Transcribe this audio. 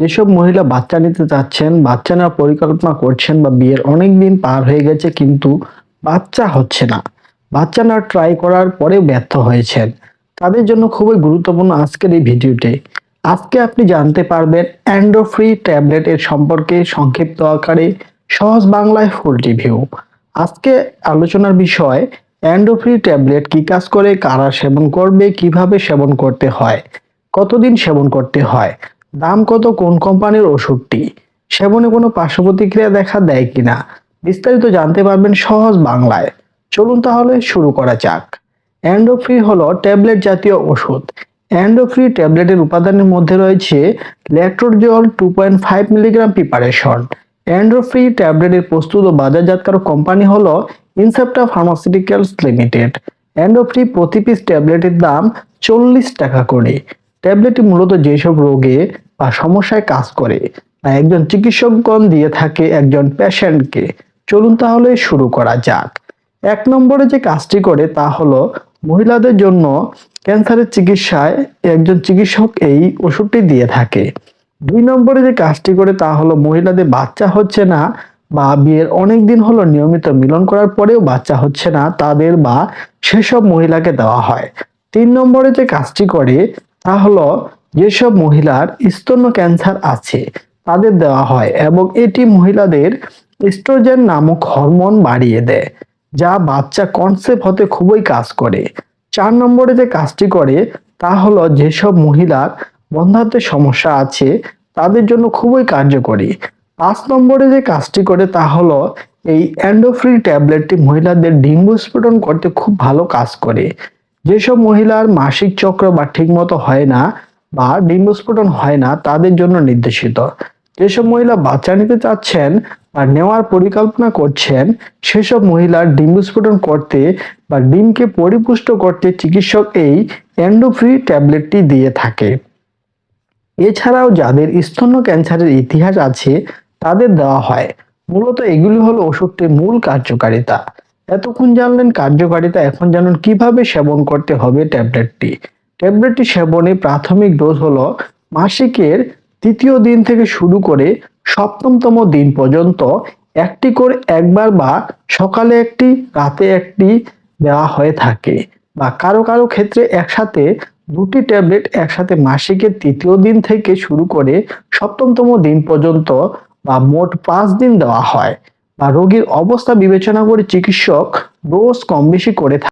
যেসব মহিলা বাচ্চা নিতে চাচ্ছেন, বাচ্চা নেওয়ার পরিকল্পনা করছেন বা বিয়ের অনেক দিন পার হয়ে গেছে কিন্তু বাচ্চা হচ্ছে না। বাচ্চা নেওয়ার ট্রাই করার পরেও ব্যর্থ হয়েছেন। তাদের জন্য খুবই গুরুত্বপূর্ণ আজকের এই ভিডিওতে আজকে আপনি জানতে পারবেন অ্যান্ডোফ্রি ট্যাবলেট এর সম্পর্কে সংক্ষিপ্ত আকারে সহজ বাংলায় ফুল রিভিউ আজকে আলোচনার বিষয় অ্যান্ডোফ্রি ট্যাবলেট কি কাজ করে, কারা সেবন করবে, কীভাবে সেবন করতে হয়, কতদিন সেবন করতে হয় দাম কত, কোন কোম্পানির ওষুধটি? সেবনে কোনো পার্শ্ব প্রতিক্রিয়া দেখা দেয় কিনা? বিস্তারিত জানতে পারবেন সহজ বাংলায়। চলুন তাহলে শুরু করা যাক। অ্যান্ডোফ্রি হলো ট্যাবলেট জাতীয় ওষুধ। অ্যান্ডোফ্রি ট্যাবলেটের উপাদানের মধ্যে রয়েছে ল্যাক্টোরজল two point five milligram preparation অ্যান্ডোফ্রি ট্যাবলেটের প্রস্তুত ও বাজারজাতকারক কোম্পানি হলো ইনসেপ্টা ফার্মাসিউটিক্যালস লিমিটেড অ্যান্ডোফ্রি প্রতি পিস ট্যাবলেটের দাম চল্লিশ টাকা করে। ট্যাবলেটটি মূলত যেসব রোগে সমস্যায় কাজ করে একজন চিকিৎসকগণ দিয়ে থাকে একজন পেশেন্টকে। চলুন তাহলে শুরু করা যাক। এক নম্বরে যে কাজটি করে তা হলো মহিলাদের জন্য ক্যান্সারের চিকিৎসায় একজন চিকিৎসক এই ওষুধটি দিয়ে থাকে। দুই নম্বরে যে কাজটি করে তা হলো মহিলাদের বাচ্চা হচ্ছে না বা বিয়ের অনেক দিন হলো নিয়মিত মিলন করার পরেও বাচ্চা হচ্ছে না, তাদের বা সেসব মহিলাকে দেওয়া হয়। তিন নম্বরে যে কাজটি করে তা হলো যেসব মহিলার স্তন্য ক্যান্সার আছে, তাদের দেওয়া হয় এবং এটি মহিলাদের স্ট্রোজেন নামক হরমোন বাড়িয়ে দেয়, যা বাচ্চা কনসেপ্ট হতে খুবই কাজ করে। চার নম্বরে যে কাজটি করে, তা হলো যেসব মহিলার বন্ধাত্বের সমস্যা আছে, তাদের জন্য খুবই কার্যকরী। পাঁচ নম্বরে যে কাজটি করে, তা হলো এই অ্যান্ডোফ্রি ট্যাবলেটটি মহিলাদের ডিম্ব স্ফুটন করতে খুব ভালো কাজ করে। যেসব মহিলার মাসিক চক্র বা ঠিকমতো হয় না বা ডিম্বস্ফোটন হয় না, তাদের জন্য নির্দেশিত। যেসব মহিলা বাচ্চা নিতে চাচ্ছেন বা নেওয়ার পরিকল্পনা করছেন, সেসব মহিলার ডিম্বস্ফোটন করতে বা ডিমকে পরিপুষ্ট করতে চিকিৎসক এই অ্যান্ডোফ্রি ট্যাবলেটটি দিয়ে থাকে। এছাড়াও যাদের স্তন্য ক্যান্সারের ইতিহাস আছে, তাদের দেওয়া হয়। মূলত এগুলি হলো ওষুধটির মূল কার্যকারিতা। এতক্ষণ জানলেন কার্যকারিতা, এখন জানুন কীভাবে সেবন করতে হবে ট্যাবলেটটি। ট্যাবলেটটি সেবনে প্রাথমিক ডোজ হলো মাসিকের তৃতীয় দিন থেকে শুরু করে সপ্তমতম দিন পর্যন্ত। একটি করে একবার বা সকালে একটি, রাতে একটি দেওয়া হয়ে থাকে বা কারও কারও ক্ষেত্রে একসাথে দুটি ট্যাবলেট একসাথে মাসিকের তৃতীয় দিন থেকে শুরু করে সপ্তমতম দিন পর্যন্ত বা মোট পাঁচ দিন দেওয়া হয় বা রোগীর অবস্থা বিবেচনা করে চিকিৎসক ডোজ কম বেশি করে থাকে